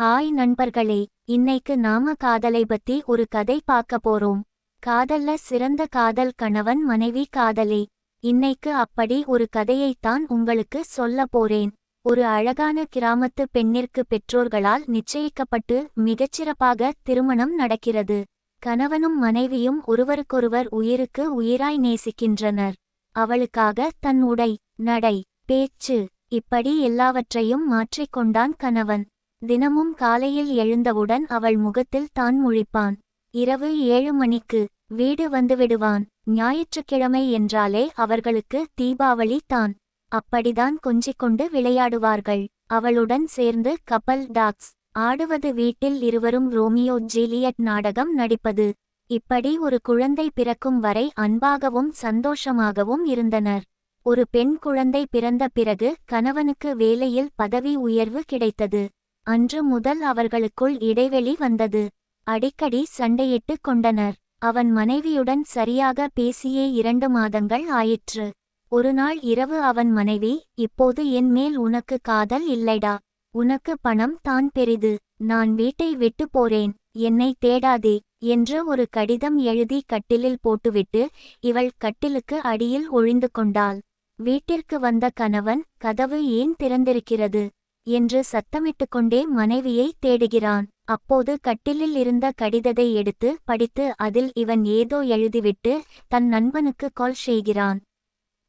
Hi நண்பர்களே இன்னைக்கு நாம காதலை பத்தி ஒரு கதை பார்க்க போறோம். காதல்ல சிறந்த காதல் கணவன் மனைவி காதலே. இன்னைக்கு அப்படி ஒரு கதையைத்தான் உங்களுக்கு சொல்ல போறேன். ஒரு அழகான கிராமத்து பெண்ணிற்கு பெற்றோர்களால் நிச்சயிக்கப்பட்டு மிகச்சிறப்பாக திருமணம் நடக்கிறது. கணவனும் மனைவியும் ஒருவருக்கொருவர் உயிருக்கு உயிராய் நேசிக்கின்றனர். அவளுக்காக தன் உடை நடை பேச்சு இப்படி எல்லாவற்றையும் மாற்றிக்கொண்டான் கணவன். தினமும் காலையில் எழுந்தவுடன் அவள் முகத்தில் தான் முழிப்பான். இரவு ஏழு மணிக்கு வீடு வந்துவிடுவான். ஞாயிற்றுக்கிழமை என்றாலே அவர்களுக்கு தீபாவளி தான். அப்படிதான் கொஞ்சிக்கொண்டு விளையாடுவார்கள். அவளுடன் சேர்ந்து கப்பல் டாக்ஸ் ஆடுவது வீட்டில் இருவரும் ரோமியோ ஜூலியட் நாடகம் நடிப்பது. இப்படி ஒரு குழந்தை பிறக்கும் வரை அன்பாகவும் சந்தோஷமாகவும் இருந்தனர். ஒரு பெண் குழந்தை பிறந்த பிறகு கணவனுக்கு வேலையில் பதவி உயர்வு கிடைத்தது. அன்று முதல் அவர்களுக்குள் இடைவெளி வந்தது. அடிக்கடி சண்டையிட்டு கொண்டனர். அவன் மனைவியுடன் சரியாக பேசியே இரண்டு மாதங்கள் ஆயிற்று. ஒருநாள் இரவு அவன் மனைவி இப்போது என் மேல் உனக்கு காதல் இல்லைடா. உனக்கு பணம் தான் பெரிது. நான் வீட்டை விட்டு போறேன். என்னை தேடாதே என்று ஒரு கடிதம் எழுதி கட்டிலில் போட்டுவிட்டு இவள் கட்டிலுக்கு அடியில் ஒழிந்து கொண்டாள். வீட்டிற்கு வந்த கணவன் கதவு ஏன் திறந்திருக்கிறது? என்று சத்தமிட்டுக்கொண்டே மனைவியை தேடுகிறான். அப்போது கட்டிலில் இருந்த கடிதத்தை எடுத்து படித்து அதில் இவன் ஏதோ எழுதிவிட்டு தன் நண்பனுக்கு கால் செய்கிறான்.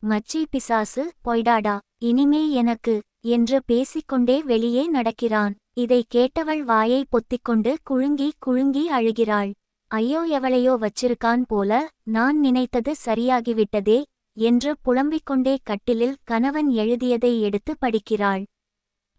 மச்சி பிசாசு பொய்டாடா இனிமே எனக்கு என்று பேசிக்கொண்டே வெளியே நடக்கிறான். இதை கேட்டவள் வாயை பொத்திக்கொண்டு குழுங்கி குழுங்கி அழுகிறாள். ஐயோ எவளையோ வச்சிருக்கான் போல நான் நினைத்தது சரியாகிவிட்டதே என்று புலம்பிக்கொண்டே கட்டிலில் கணவன் எழுதியதை எடுத்து படிக்கிறாள்.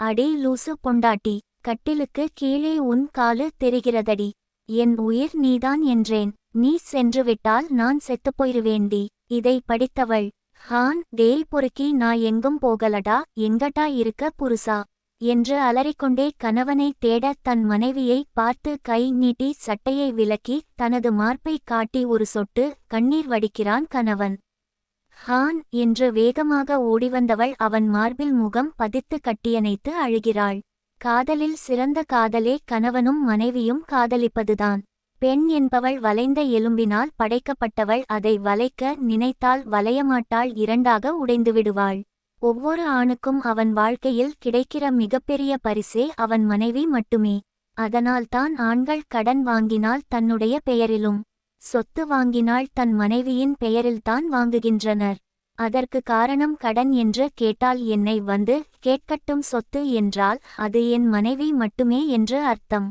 அடே லூசு பொண்டாட்டி கட்டிலுக்கு கீழே உன் காலு தெரிகிறதடி. என் உயிர் நீதான் என்றேன். நீ சென்றுவிட்டால் நான் செத்துப் போயிருவேண்டி இதை படித்தவள். ஹான் டேய் பொறுக்கி நான் எங்கும் போகலடா. எங்கடா இருக்க புருசா? என்று அலறிக்கொண்டே கணவனை தேட தன் மனைவியை பார்த்து கை நீட்டி சட்டையை விலக்கி தனது மார்பை காட்டி ஒரு சொட்டு கண்ணீர் வடிக்கிறான் கணவன். ஹான் என்று வேகமாக ஓடிவந்தவள் அவன் மார்பில் முகம் பதித்து கட்டியணைத்து அழுகிறாள். காதலில் சிறந்த காதலே கணவனும் மனைவியும் காதலிப்பதுதான். பெண் என்பவள் வளைந்த எலும்பினால் படைக்கப்பட்டவள் அதை வளைக்க நினைத்தால் வளையமாட்டாள் இரண்டாக உடைந்துவிடுவாள். ஒவ்வொரு ஆணுக்கும் அவன் வாழ்க்கையில் கிடைக்கிற மிகப்பெரிய பரிசே அவன் மனைவி மட்டுமே. அதனால்தான் ஆண்கள் கடன் வாங்கினால் தன்னுடைய பெயரிலும் சொத்து வாங்கினால் தன் மனைவியின் பெயரில்தான் வாங்குகின்றனர். அதற்கு காரணம் கடன் என்று கேட்டால் என்னை வந்து கேட்கட்டும் சொத்து என்றால் அது என் மனைவி மட்டுமே என்று அர்த்தம்.